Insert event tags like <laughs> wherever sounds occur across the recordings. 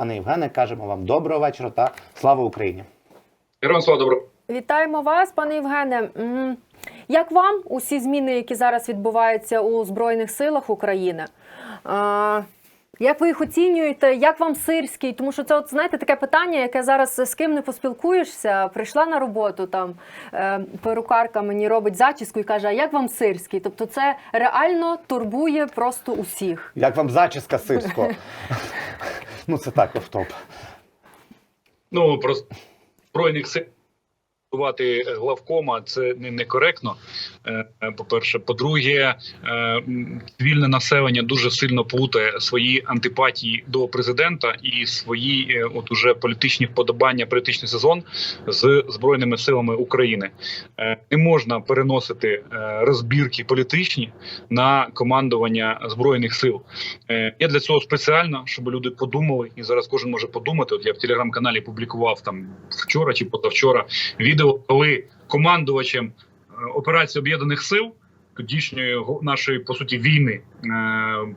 Пане Євгене, кажемо вам доброго вечора та слава Україні. Героям слава добро. Вітаємо вас, пане Євгене. Як вам усі зміни, які зараз відбуваються у Збройних силах України? Як ви їх оцінюєте? Як вам сирський? Тому що це, от знаєте, таке питання, яке зараз з ким не поспілкуєшся. Прийшла на роботу там е, перукарка мені робить зачіску і каже: А як вам сирський? Тобто, це реально турбує просто усіх. Як вам зачіска сирського? <laughs> ну це так, офтоп. Ну про збройних сил Бувати главкома це не некоректно. Е, По-перше, по-друге, е, цивільне населення дуже сильно плутає свої антипатії до президента і свої е, от уже політичні вподобання, політичний сезон з збройними силами України. Е, Не можна переносити е, розбірки політичні на командування збройних сил. Е, Я для цього спеціально, щоб люди подумали, і зараз кожен може подумати. От я в телеграм-каналі публікував там вчора чи позавчора відео, коли командувачем е, операції об'єднаних сил тодішньої нашої по суті війни е,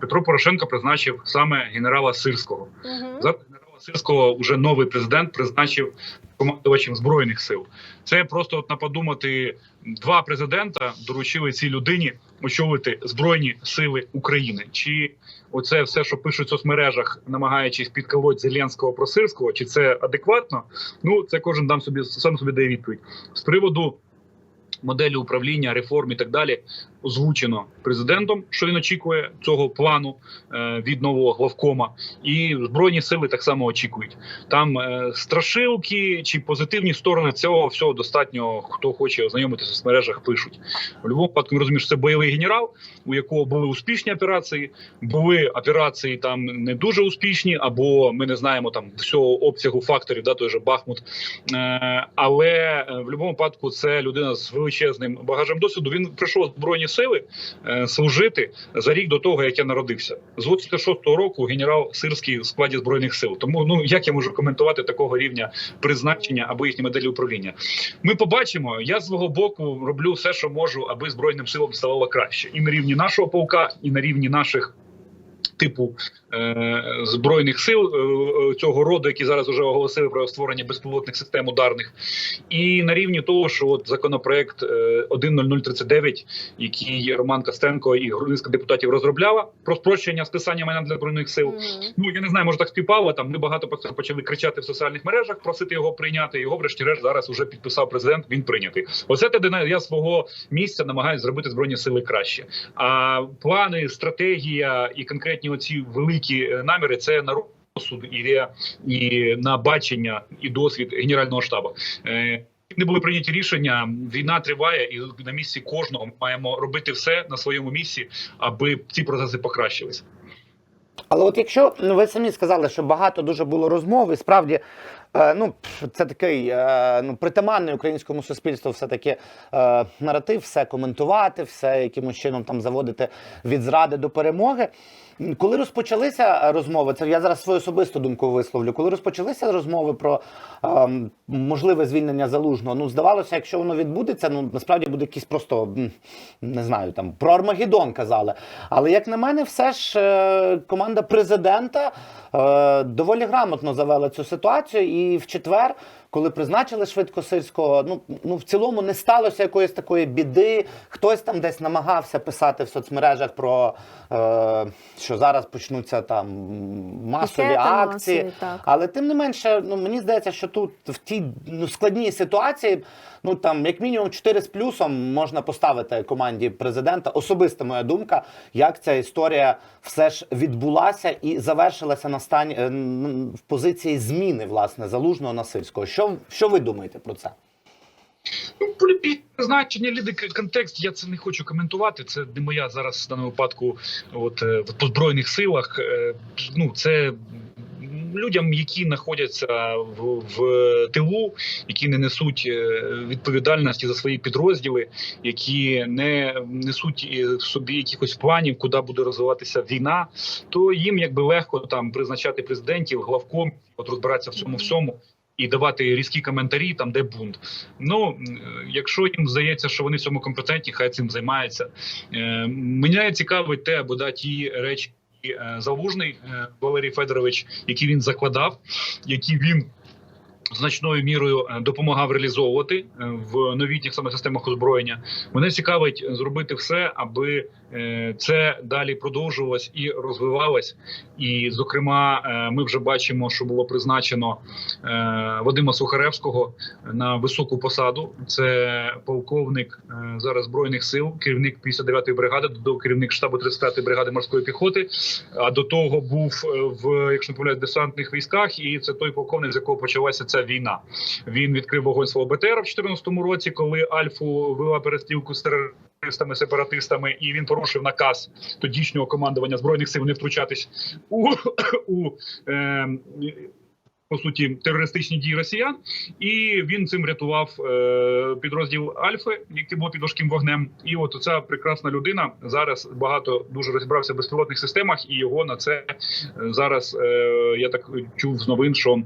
Петро Порошенко призначив саме генерала Сирського. Генерала Сирського вже новий президент призначив командувачем збройних сил. Це просто от на подумати. Два президента доручили цій людині очолити збройні сили України. Чи оце все, що пишуть в соцмережах, намагаючись підколоть Зеленського про Сирського, чи це адекватно? Ну це кожен дам собі сам собі дає відповідь з приводу моделі управління, реформ і так далі. Озвучено президентом, що він очікує цього плану е, від нового главкома, і збройні сили так само очікують. Там е, страшилки чи позитивні сторони цього всього достатньо. Хто хоче ознайомитися в соцмережах, пишуть в будь-якому випадку. Що це бойовий генерал, у якого були успішні операції, були операції там не дуже успішні, або ми не знаємо там всього обсягу факторів, да той же Бахмут. Е, але в будь-якому випадку це людина з величезним багажем досвіду. Він прийшов збройні сили е, служити за рік до того, як я народився. З 86-го року генерал Сирський в складі збройних сил. Тому ну як я можу коментувати такого рівня призначення або їхні моделі управління? Ми побачимо. Я з свого боку роблю все, що можу, аби збройним силам ставало краще, і на рівні нашого полка, і на рівні наших. Типу е, збройних сил е, е, цього роду, які зараз вже оголосили про створення безпілотних систем ударних, і на рівні того, що от законопроект е, 1.0039, який Роман Костенко і низка депутатів розробляла про спрощення списання майна для збройних сил. Мгм. Ну я не знаю, може так співпало. Там ми багато почали кричати в соціальних мережах, просити його прийняти. Його, врешті-решт, зараз уже підписав президент. Він прийнятий. Оце те, де я свого місця намагаюся зробити збройні сили краще. А плани, стратегія і конкретні оці великі е, наміри це на розсуд і, і на бачення і досвід генерального штабу. Е, не були прийняті рішення. Війна триває, і на місці кожного маємо робити все на своєму місці, аби ці процеси покращилися. Але от якщо ну, ви самі сказали, що багато дуже було розмов, і справді ну, це такий е, ну, притаманний українському суспільству все-таки е, наратив, все коментувати, все якимось чином там заводити від зради до перемоги. Коли розпочалися розмови, це я зараз свою особисту думку висловлю. Коли розпочалися розмови про ем, можливе звільнення залужного, ну здавалося, якщо воно відбудеться, ну насправді буде якийсь просто не знаю, там про Армагеддон казали. Але як на мене, все ж е, команда президента е, доволі грамотно завели цю ситуацію. І в четвер, коли призначили швидко сирського, ну ну в цілому не сталося якоїсь такої біди. Хтось там десь намагався писати в соцмережах про е, що зараз почнуться там масові Пікети акції. масові, так. Але тим не менше, ну мені здається, що тут в тій ну, складній ситуації, ну там як мінімум 4 з плюсом можна поставити команді президента. Особиста моя думка, як ця історія все ж відбулася і завершилася на стані е, в позиції зміни власне залужного насильського. Що що ви думаєте про це? Ну, політичне значення, ліди контекст. Я це не хочу коментувати. Це не моя зараз в даному випадку. От е, в збройних силах. Е, Ну це. Людям, які знаходяться в, в тилу, які не несуть е, відповідальності за свої підрозділи, які не несуть в собі якихось планів, куди буде розвиватися війна, то їм якби легко там призначати президентів, главком, от розбиратися в цьому всьому і давати різкі коментарі, там де бунт. Ну якщо їм здається, що вони в цьому компетентні, хай цим займаються. Е, Мене цікавить те, або да, ті речі. е, Залужний е, Валерій Федорович, які він закладав, які він значною мірою е, допомагав реалізовувати е, в новітніх саме системах озброєння. Мене цікавить зробити все, аби е, це далі продовжувалось і розвивалось. І, зокрема, е, ми вже бачимо, що було призначено е, Вадима Сухаревського на високу посаду. Це полковник е, зараз збройних сил, керівник 59-ї бригади, до керівник штабу 35-ї бригади морської піхоти. А до того був е, в, якщо не помиляюсь, десантних військах, і це той полковник, з якого почалася ця війна. Він відкрив вогонь свого БТР в 2014 році, коли Альфу вела перестрілку з терористами, сепаратистами, і він порушив наказ тодішнього командування збройних сил не втручатись у, у е, по суті терористичні дії росіян, і він цим рятував е, підрозділ Альфи, який був під важким вогнем. І от ця прекрасна людина зараз багато дуже розібрався в безпілотних системах, і його на це е, зараз е, я так чув з новин, що.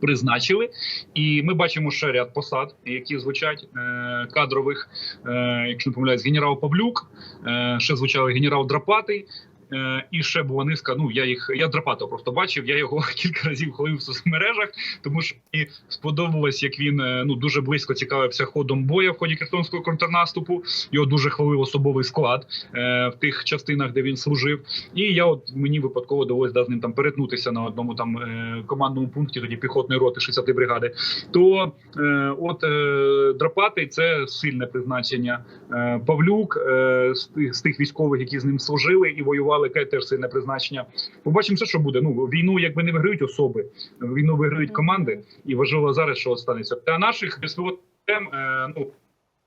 Призначили, і ми бачимо ще ряд посад, які звучать е, кадрових. Е, якщо не помиляюсь, генерал Павлюк, е, ще звучали генерал Драпатий. Е, і ще була низка. Ну я їх я Драпатого просто бачив. Я його <laughs> кілька разів хвалив в соцмережах, тому що мені сподобалось, як він е, ну дуже близько цікавився ходом боя в ході Херсонського контрнаступу. Його дуже хвалив особовий склад е, в тих частинах, де він служив. І я от мені випадково довелось да, з ним там перетнутися на одному там е, командному пункті, тоді піхотної роти 60-ї бригади. То е, от е, Драпатий це сильне призначення. Е, Павлюк е, з, з тих військових, які з ним служили і воювали, яке теж сильне призначення. Побачимо, все, що буде. Ну війну, якби не виграють особи, війну виграють команди, і важливо зараз, що станеться. Та наших систем, е, ну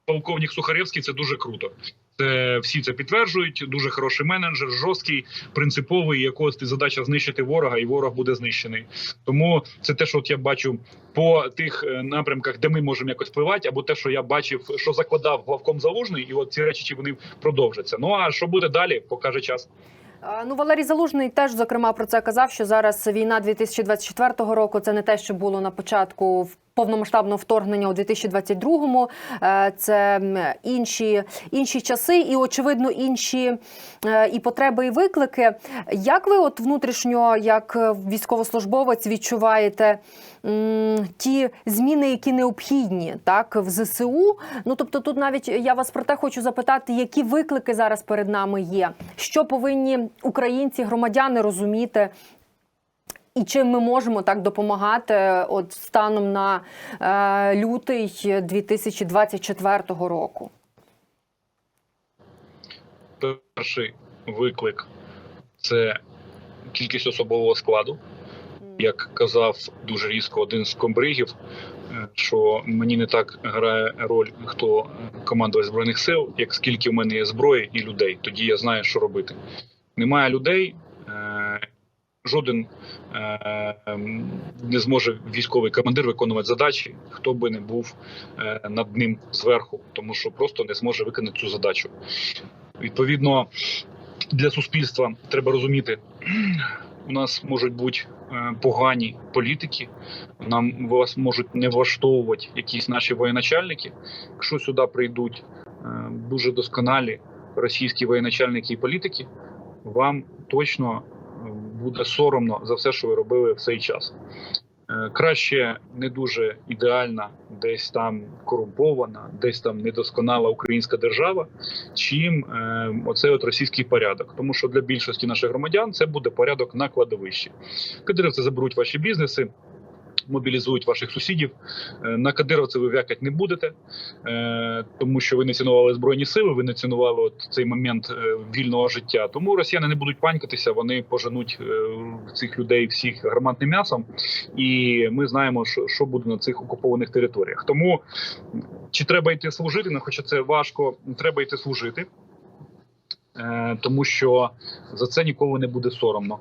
полковник Сухаревський, це дуже круто. Це всі це підтверджують. Дуже хороший менеджер, жорсткий, принциповий. Якого задача знищити ворога, і ворог буде знищений. Тому це те, що от я бачу по тих е, напрямках, де ми можемо якось впливати, або те, що я бачив, що закладав главком залужний, і от ці речі вони продовжаться. Ну а що буде далі, покаже час. Ну, Валерій Залужний теж зокрема про це казав, що зараз війна 2024 року це не те, що було на початку повномасштабного вторгнення у 2022-му. Е, Це інші, інші часи і, очевидно, інші е, і потреби, і виклики. Як ви, от внутрішньо, як військовослужбовець, відчуваєте ті зміни, які необхідні так в ЗСУ? Ну тобто, тут навіть я вас про те хочу запитати, які виклики зараз перед нами є, що повинні українці, громадяни розуміти. І чим ми можемо так допомагати от станом на е, лютий 2024 року? Перший виклик це кількість особового складу. Як казав дуже різко один з комбригів, е, що мені не так грає роль, хто командує збройних сил, як скільки в мене є зброї і людей. Тоді я знаю, що робити. Немає людей. е, Жоден е, не зможе військовий командир виконувати задачі, хто би не був над ним зверху, тому що просто не зможе виконати цю задачу. Відповідно, для суспільства треба розуміти, у нас можуть бути е, погані політики, нам вас можуть не влаштовувати якісь наші воєначальники. Якщо сюди прийдуть е, дуже досконалі російські воєначальники і політики, вам точно е, буде соромно за все, що ви робили в цей час. Е, Краще не дуже ідеальна, десь там корумпована, десь там недосконала українська держава, чим е, оцей от російський порядок. Тому що для більшості наших громадян це буде порядок на кладовищі. Кадировці заберуть ваші бізнеси. Мобілізують ваших сусідів Е, на кадировці ви вякать не будете, е, тому що ви не цінували збройні сили, ви не цінували от цей момент е, вільного життя. Тому росіяни не будуть панькатися, вони поженуть цих людей всіх гарматним м'ясом, і ми знаємо, що, буде на цих окупованих територіях. Тому чи треба йти служити, ну, хоча це важко, треба йти служити, тому що за це ніколи не буде соромно.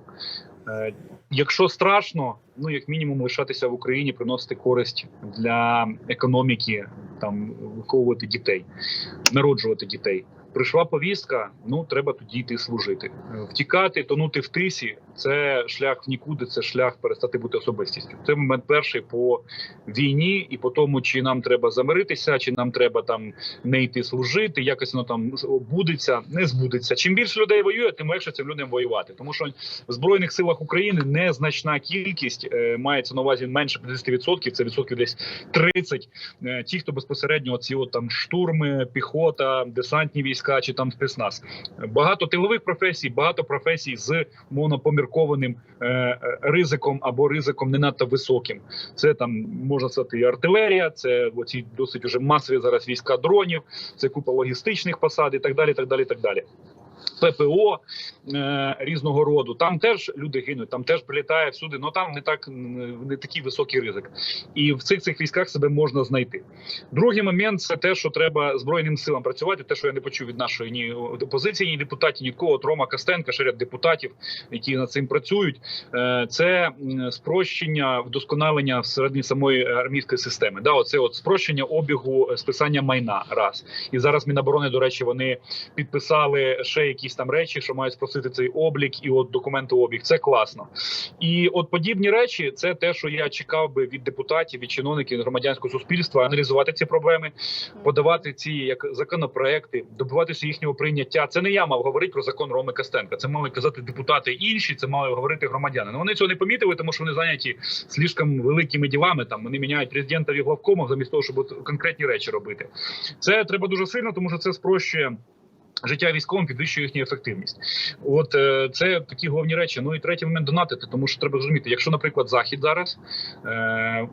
Е, Якщо страшно, ну як мінімум лишатися в Україні, приносити користь для економіки, там виховувати дітей, народжувати дітей. Прийшла повістка, ну треба тоді йти служити. Е, Втікати, тонути в тисі це шлях в нікуди, це шлях перестати бути особистістю. Це момент перший по війні, і по тому, чи нам треба замиритися, чи нам треба там не йти служити, якось воно там будеться, не збудеться. Чим більше людей воює, тим легше цим людям воювати. Тому що в збройних силах України незначна кількість е, мається на увазі менше 50%, це відсотків десь 30. Е, ті, хто безпосередньо ці от там штурми, піхота, десантні війська чи там спецназ. Багато тилових професій, багато професій з монопоміркованим е, е, ризиком або ризиком не надто високим. Це там можна сказати і артилерія, це оці досить уже масові зараз війська дронів, це купа логістичних посад і так далі. так далі, так далі. ППО е, різного роду. Там теж люди гинуть, там теж прилітає всюди. але там не так не такий високий ризик, і в цих цих військах себе можна знайти. Другий момент це те, що треба збройним силам працювати. Те, що я не почув від нашої ні опозиції, ні депутатів, ні кого. От Рома Костенка, ще ряд депутатів, які над цим працюють. Е, це спрощення, вдосконалення всередині самої армійської системи. Да, оце от спрощення обігу е, списання майна. Раз і зараз Міноборони, до речі, вони підписали ще якісь там речі, що мають спросити цей облік і от документообіг. Це класно. І от подібні речі, це те, що я чекав би від депутатів, від чиновників громадянського суспільства, аналізувати ці проблеми, подавати ці як законопроекти, добиватися їхнього прийняття. Це не я мав говорити про закон Роми Костенка. Це мали казати депутати інші. Це мали говорити громадяни. Ну вони цього не помітили, тому що вони зайняті слишком великими ділами. Там вони міняють президента і главкомов замість того, щоб конкретні речі робити. Це треба дуже сильно, тому що це спрощує. Життя військовим підвищує їхню ефективність. От е, це такі головні речі. Ну і третій момент донатити, тому що треба зрозуміти, якщо, наприклад, захід зараз е,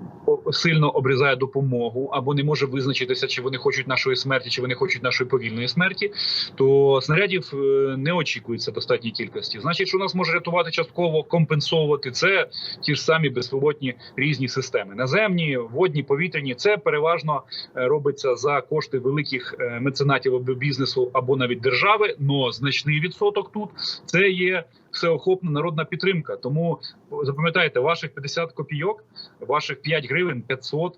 сильно обрізає допомогу або не може визначитися, чи вони хочуть нашої смерті, чи вони хочуть нашої повільної смерті, то снарядів е, не очікується достатньої кількості. Значить, що нас може рятувати частково, компенсовувати це ті ж самі безпілотні різні системи. Наземні, водні, повітряні. Це переважно робиться за кошти великих меценатів або бізнесу або навіть держави. Но значний відсоток тут це є всеохопна народна підтримка. Тому запам'ятайте, ваших 50 копійок, ваших 5 гривень, 500, е,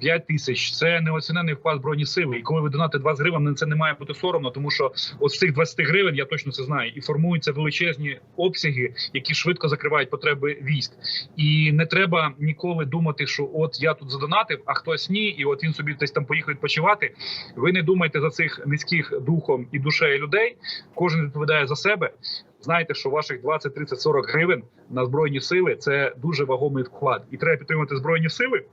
5 тисяч це неоцінений вклад збройні сили. І коли ви донатите 20 гривень, на це не має бути соромно, тому що от з цих 20 гривень я точно це знаю, і формуються величезні обсяги, які швидко закривають потреби військ. І не треба ніколи думати, що от я тут задонатив, а хтось ні, і от він собі десь там поїхав відпочивати. Ви не думайте за цих низьких духом і душею людей. Кожен відповідає за себе. Знайте, що ваших 20, 30, 40 гривень на збройні сили це дуже вагомий вклад, і треба підтримувати збройні сили.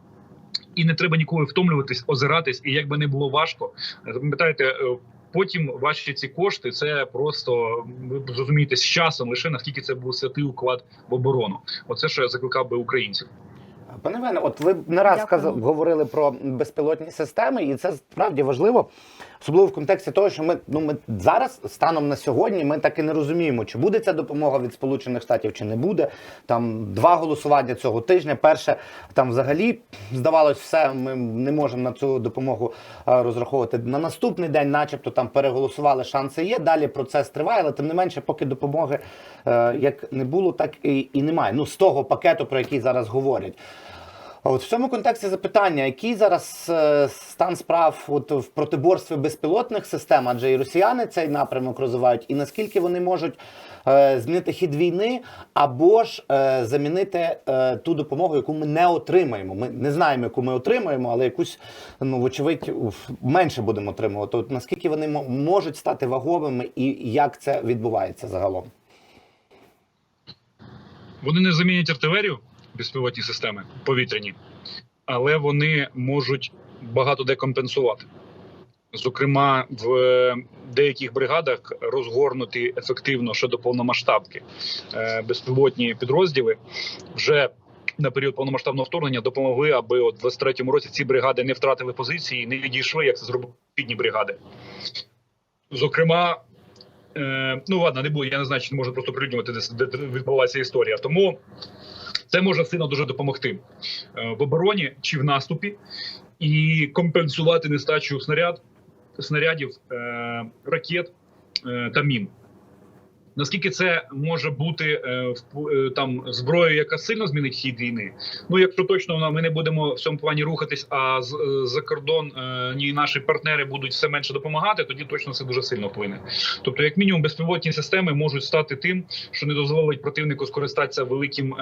І не треба ніколи втомлюватись, озиратись, і як би не було важко, запам'ятайте, е, потім ваші ці кошти це просто ви зрозумієте з часом лише наскільки це був святий уклад в оборону. Оце що я закликав би українців. Пане Вене, от ви не раз казав, говорили про безпілотні системи, і це справді важливо, особливо в контексті того, що ми ну ми зараз, станом на сьогодні, ми так і не розуміємо, чи буде ця допомога від Сполучених Штатів, чи не буде. Там два голосування цього тижня. Перше там взагалі здавалось, все ми не можемо на цю допомогу е, розраховувати. На наступний день, начебто, там переголосували, шанси є. Далі процес триває, але тим не менше, поки допомоги е, як не було, так і, і немає. Ну з того пакету, про який зараз говорять. От в цьому контексті запитання, який зараз е, стан справ от в протиборстві безпілотних систем, адже і росіяни цей напрямок розвивають, і наскільки вони можуть е, змінити хід війни або ж е, замінити ту допомогу, яку ми не отримаємо. Ми не знаємо, яку ми отримаємо, але якусь ну вочевидь менше будемо отримувати. От наскільки вони мо- можуть стати ваговими, і як це відбувається загалом? Вони не замінять артилерію, безпілотні системи повітряні, але вони можуть багато де компенсувати. Зокрема, в деяких бригадах розгорнуті ефективно ще до повномасштабки е, безпілотні підрозділи вже. На період повномасштабного вторгнення допомогли, аби от в 23-му році ці бригади не втратили позиції, не відійшли, як це зробили східні бригади. Зокрема, е, ну ладно, не буду, я не знаю, чи не можу просто прирівнювати, де, де відбувалася історія. Тому це може сильно дуже допомогти е, в обороні чи в наступі і компенсувати нестачу снаряд, снарядів, е, ракет е, та мін. Наскільки це може бути е, е, там зброєю, яка сильно змінить хід війни? Ну якщо точно вона- ми не будемо в цьому плані рухатись, а е, за кордон ні наші партнери будуть все менше допомагати, тоді точно це дуже сильно вплине. Тобто, як мінімум, безпілотні системи можуть стати тим, що не дозволить противнику скористатися великим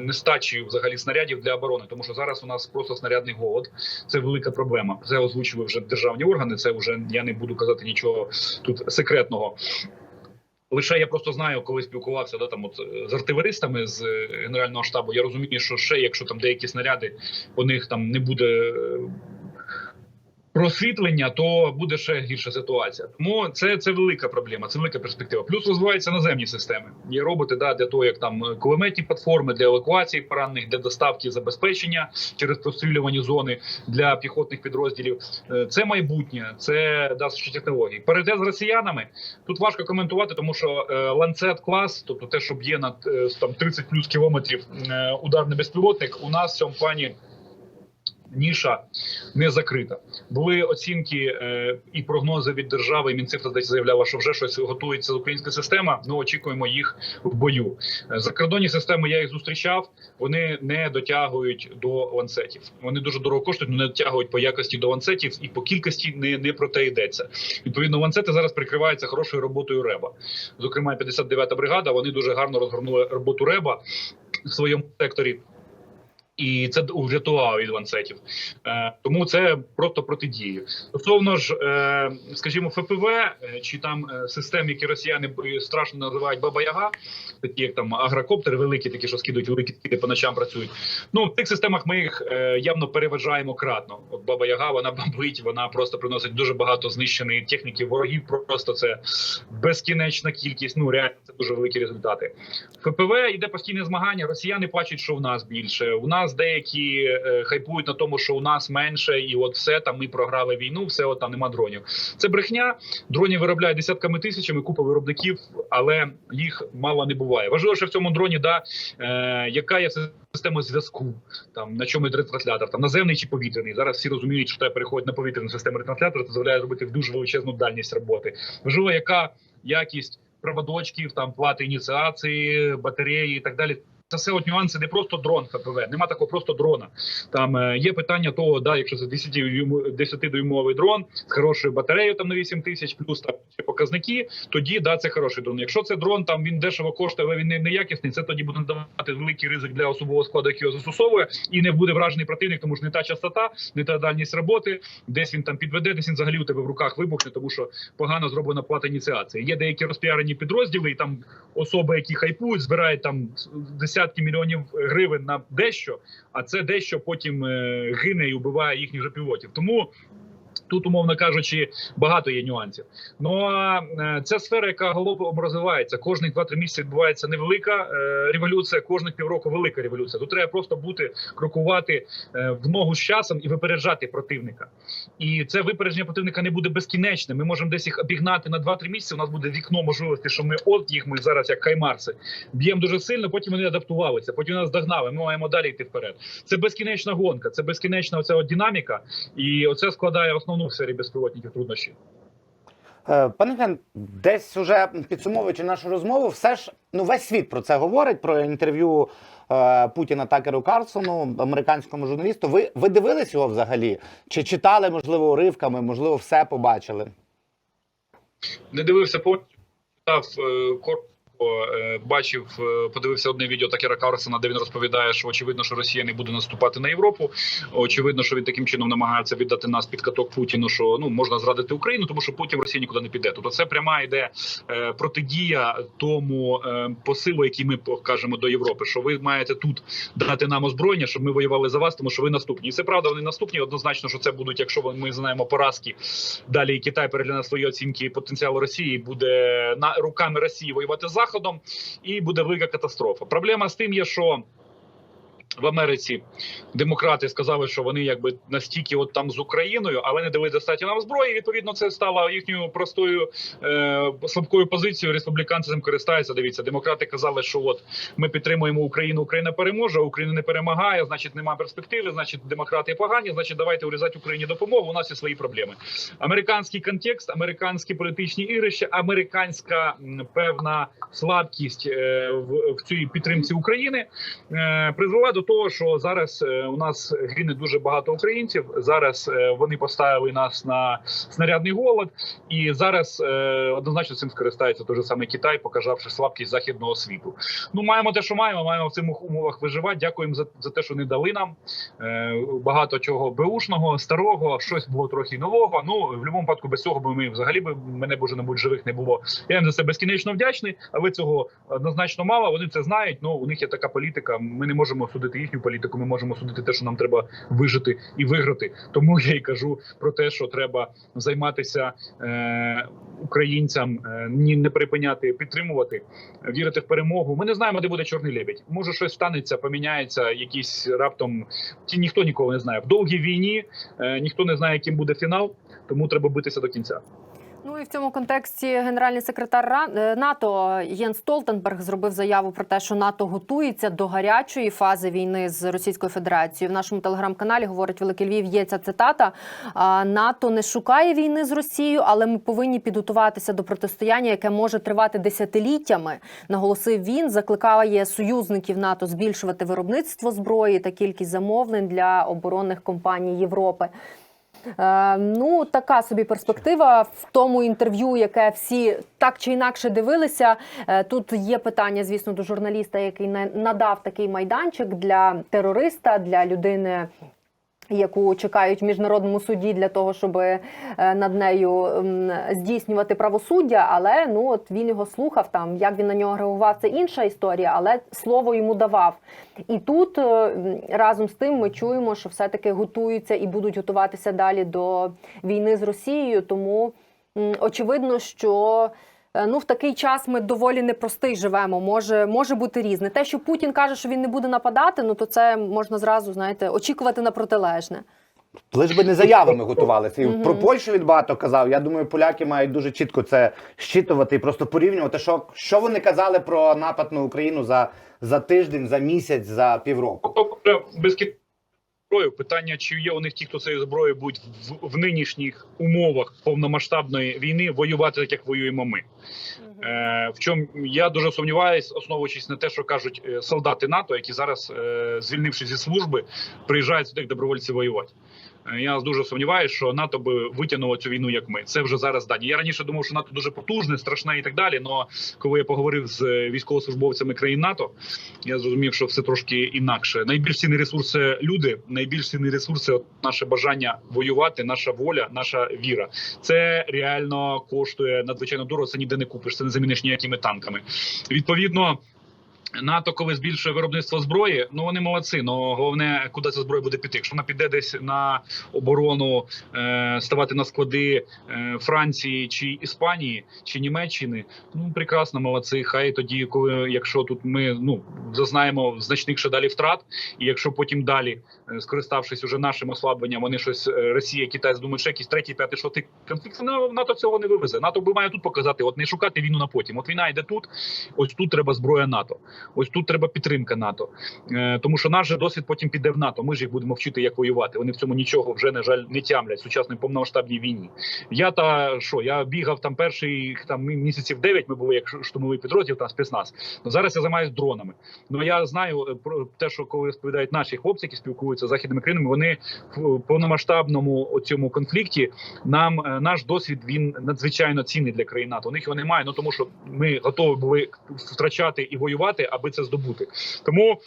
нестачею взагалі снарядів для оборони, тому що зараз у нас просто снарядний голод. Це велика проблема. Це озвучили вже державні органи. Це вже я не буду казати нічого тут секретного. Лише я просто знаю, коли спілкувався да, там, от, е, з артилеристами з е, генерального штабу. Я розумію, що ще, якщо там деякі снаряди, у них там не буде е, просвітлення, то буде ще гірша ситуація. Тому це, це велика проблема, це велика перспектива. Плюс розвиваються наземні системи. Є роботи да, для того, як там е, кулеметні платформи для евакуації поранених, для доставки забезпечення через прострілювані зони для піхотних підрозділів. Е, Це майбутнє, це дасть технології. Перейде з росіянами. Тут важко коментувати, тому що е, ланцет клас, тобто те, що б'є над там 30 плюс кілометрів ударний безпілотник, у нас в цьому плані. Ніша не закрита. Були оцінки е, і прогнози від держави. і Мінцифра здається заявляла, що вже щось готується українська система. Ну очікуємо їх в бою. Е, Закордонні системи я їх зустрічав. Вони не дотягують до ланцетів. Вони дуже дорого коштують, але не дотягують по якості до ланцетів і по кількості не, не про те йдеться. Відповідно, ланцети зараз прикриваються хорошою роботою Реба. Зокрема, 59-та бригада. Вони дуже гарно розгорнули роботу Реба в своєму секторі. І це врятувало від ланцетів, е, тому це просто протидії. Стосовно ж, е, скажімо, ФПВ е, чи там е, систем, які росіяни б- страшно називають Баба Яга, такі як там агрокоптери великі, такі, що скидують великі скиди по ночам працюють. Ну в цих системах ми їх е, явно переважаємо кратно. От Баба Яга, вона бомбить, вона просто приносить дуже багато знищеної техніки ворогів. Просто це безкінечна кількість. Ну реально це дуже великі результати. ФПВ йде постійне змагання. Росіяни плачуть, що в нас більше. У нас деякі е, хайпують на тому, що у нас менше, і от все там ми програли війну, все от там нема дронів. Це брехня. Дронів виробляють десятками тисячами, купа виробників, але їх мало не буває. Важливо, що в цьому дроні да е, яка є система зв'язку, там на чому ретранслятор, там наземний чи повітряний. Зараз всі розуміють, що треба переходити на повітряну систему ретранслятора, це дозволяє зробити дуже величезну дальність роботи. Важливо, яка якість проводочків, там плати ініціації, батареї і так далі. Це все от нюанси, не просто дрон ФПВ, нема такого просто дрона. Там е, є питання того, да, якщо це 10-дюймовий дрон з хорошою батареєю там на 8 тисяч, плюс там показники, тоді да, це хороший дрон. Якщо це дрон, там він дешево коштує, але він не, не якісний, це тоді буде надавати великий ризик для особового складу, який його застосовує, і не буде вражений противник, тому що не та частота, не та дальність роботи, десь він там підведе, десь він взагалі у тебе в руках вибухне, тому що погано зроблена плата ініціації. Є деякі розпіарені підрозділи, і там особи, які хайпують, збирають там десятки мільйонів гривень на дещо, а це дещо потім е, гине і вбиває їхніх же пілотів. Тому. Тут, умовно кажучи, багато є нюансів. Ну а е, це сфера, яка галопом розвивається. Кожних 2-3 місяці відбувається невелика е, революція, кожних півроку велика революція. Тут треба просто бути крокувати е, в ногу з часом і випереджати противника. І це випередження противника не буде безкінечним. Ми можемо десь їх обігнати на 2-3 місяці. У нас буде вікно можливості, що ми от їх ми зараз, як хаймарси, б'ємо дуже сильно. Потім вони адаптувалися, потім нас догнали. Ми маємо далі йти вперед. Це безкінечна гонка, це безкінечна оця от динаміка, і оце складає основну в сфері безпілотників труднощі. Е, Пане Ген, десь уже підсумовуючи нашу розмову, все ж ну весь світ про це говорить. Про інтерв'ю е, Путіна Такеру Карлсону, американському журналісту. Ви, ви дивились його взагалі? Чи читали, можливо, уривками, можливо, все побачили? Не дивився повністю, читав е, е, бачив, е, подивився одне відео Такера Карлсона, де він розповідає, що очевидно, що Росія не буде наступати на Європу. Очевидно, що він таким чином намагається віддати нас під каток Путіну, що ну можна зрадити Україну, тому що потім Росія нікуди не піде. Тобто це пряма йде е, протидія тому е, посилу, який ми покажемо до Європи. Що ви маєте тут дати нам озброєння, щоб ми воювали за вас, тому що ви наступні. І це правда, вони наступні. Однозначно, що це будуть, якщо ми знаємо поразки. Далі Китай перегляне свої оцінки потенціалу Росії, буде на руками Росії воювати з Заходом, і буде велика катастрофа. Проблема з тим є, що В Америці демократи сказали, що вони якби настільки от там з Україною, але не дали достатньо нам зброї. Відповідно, це стало їхньою простою е, слабкою позицією. Республіканці цим користаються. Дивіться, демократи казали, що от ми підтримуємо Україну, Україна переможе, Україна не перемагає. Значить, немає перспективи. Значить, демократи погані. Значить, давайте урізати Україні допомогу. У нас є свої проблеми. Американський контекст, американські політичні ігрища, американська певна слабкість е, в, в цій підтримці України е, призвела до того, що зараз е, у нас гине дуже багато українців. Зараз е, вони поставили нас на снарядний голод, і зараз е, однозначно цим скористається той же самий Китай, показавши слабкість західного світу. Ну маємо те, що маємо. Маємо в цих умовах виживати. Дякуємо за, за те, що не дали нам багато чого беушного, старого, щось було трохи нового. Ну в будь-якому випадку без цього би ми взагалі би мене боже не будь живих не було. Я їм за це безкінечно вдячний. Ви цього однозначно мало. Вони це знають. Ну у них є така політика. Ми не можемо судити їхню політику. Ми можемо судити те, що нам треба вижити і виграти. Тому я й кажу про те, що треба займатися е, українцям, е, ні не припиняти, підтримувати, вірити в перемогу. Ми не знаємо, де буде чорний лебідь. Може, щось станеться, поміняється, якісь раптом ті ніхто ніколи не знає. В довгій війні е, ніхто не знає, яким буде фінал, тому треба битися до кінця. Ну і в цьому контексті генеральний секретар е, НАТО Єн Столтенберг зробив заяву про те, що НАТО готується до гарячої фази війни з Російською Федерацією. В нашому телеграм-каналі говорить Великий Львів. Є ця цитата. НАТО не шукає війни з Росією, але ми повинні підготуватися до протистояння, яке може тривати десятиліттями. Наголосив він, закликає союзників НАТО збільшувати виробництво зброї та кількість замовлень для оборонних компаній Європи. Е, ну, така собі перспектива в тому інтерв'ю, яке всі так чи інакше дивилися. Е, тут є питання, звісно, до журналіста, який надав такий майданчик для терориста, для людини. Яку чекають в міжнародному суді для того, щоб е, над нею здійснювати правосуддя, але ну от він його слухав там. Як він на нього реагував, це інша історія, але слово йому давав. І тут е, разом з тим ми чуємо, що все-таки готуються і будуть готуватися далі до війни з Росією. Тому очевидно, що ну в такий час ми доволі непростий живемо. Може, може бути різне. Те, що Путін каже, що він не буде нападати, ну то це можна зразу знаєте очікувати на протилежне. Лиш би не заявами готувалися. І про Польщу він багато казав. Я думаю, поляки мають дуже чітко це щитувати і просто порівнювати, що, що вони казали про напад на Україну за, за тиждень, за місяць, за півроку. Тобто без кі- зброю питання, чи є у них ті, хто цією зброєю будуть в, в нинішніх умовах повномасштабної війни воювати, так як воюємо ми. Е, в чому я дуже сумніваюсь, основуючись на те, що кажуть е, солдати НАТО, які зараз, е, звільнившись зі служби, приїжджають сюди як добровольці воювати. Е, Я дуже сумніваюся, що НАТО би витягнуло цю війну, як ми. Це вже зараз дані. Я раніше думав, що НАТО дуже потужне, страшне і так далі. але коли я поговорив з військовослужбовцями країн НАТО, я зрозумів, що все трошки інакше. Найбільш цінний ресурс це люди, найбільш цінний ресурс це от наше бажання воювати, наша воля, наша віра. Це реально коштує надзвичайно дорого. Це ніде не купиш. Це не заміниш ніякими танками. Відповідно. НАТО, коли збільшує виробництво зброї, ну вони молодці. Ну головне, куди ця зброя буде піти. Якщо вона піде десь на оборону, е, ставати на склади е, Франції чи Іспанії чи Німеччини, ну прекрасно, молодці. Хай тоді, коли якщо тут ми ну зазнаємо значних ще далі втрат, і якщо потім далі, е, скориставшись уже нашим ослабленням, вони щось е, Росія, Китай здумають ще якийсь третій, п'ятий, шостий конфлікт, ну, НАТО цього не вивезе. НАТО би має тут показати, от не шукати війну на потім. От війна йде тут, ось тут треба зброя НАТО. Ось тут треба підтримка НАТО, е, тому що наш же досвід потім піде в НАТО. Ми ж їх будемо вчити, як воювати. Вони в цьому нічого вже на жаль не тямлять сучасній повномасштабній війні. Я та що я бігав там перший там місяців 9 Ми були як штурмовий підрозділ, там спецназ. Ну зараз я займаюся дронами. Ну я знаю е, про те, що коли розповідають наші хлопці, які спілкуються з західними країнами, вони в повномасштабному цьому конфлікті. Нам е, наш досвід він надзвичайно цінний для країн НАТО. У них його немає. Ну тому що ми готові були втрачати і воювати, аби це здобути. Тому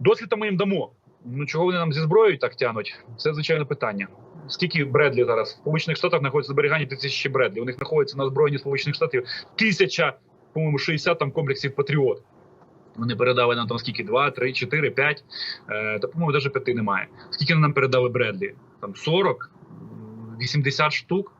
досвід ми їм дамо. Ну чого вони нам зі зброєю так тянуть? Це звичайно питання. Скільки Бредлі зараз в Сполучених Штатах знаходиться зберігання тисячі Бредлі? У них знаходиться на озброєнні Сполучених Штатів тисяча, по-моєму, 60 там комплексів Патріот. Вони передали нам там скільки? 2, 3, 4, 5. Е, та, по-моєму, навіть 5 немає. Скільки нам передали Бредлі? Там 40, 80 штук.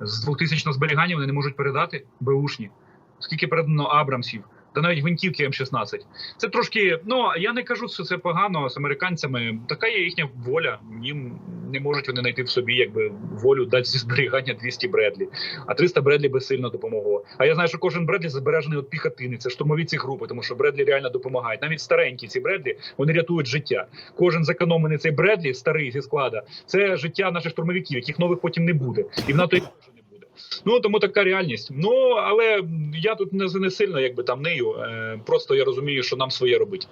З 2000 зберігання вони не можуть передати беушні. Скільки передано Абрамсів? Та навіть гвинтівки М16. Це трошки. Ну я не кажу, що це погано з американцями. Така є їхня воля. Їм не можуть вони знайти в собі якби волю дати зі зберігання 200 Бредлі. А 300 Бредлі би сильно допомогло. А я знаю, що кожен Бредлі збережений від піхотини. Це штурмові ці групи, тому що Бредлі реально допомагають. Навіть старенькі ці Бредлі вони рятують життя. Кожен зекономлений цей Бредлі старий зі склада. Це життя наших штурмовиків, яких нових потім не буде, і в НАТО Ну тому така реальність. Ну але я тут не занесильно, якби там нею. Е, просто я розумію, що нам своє робить.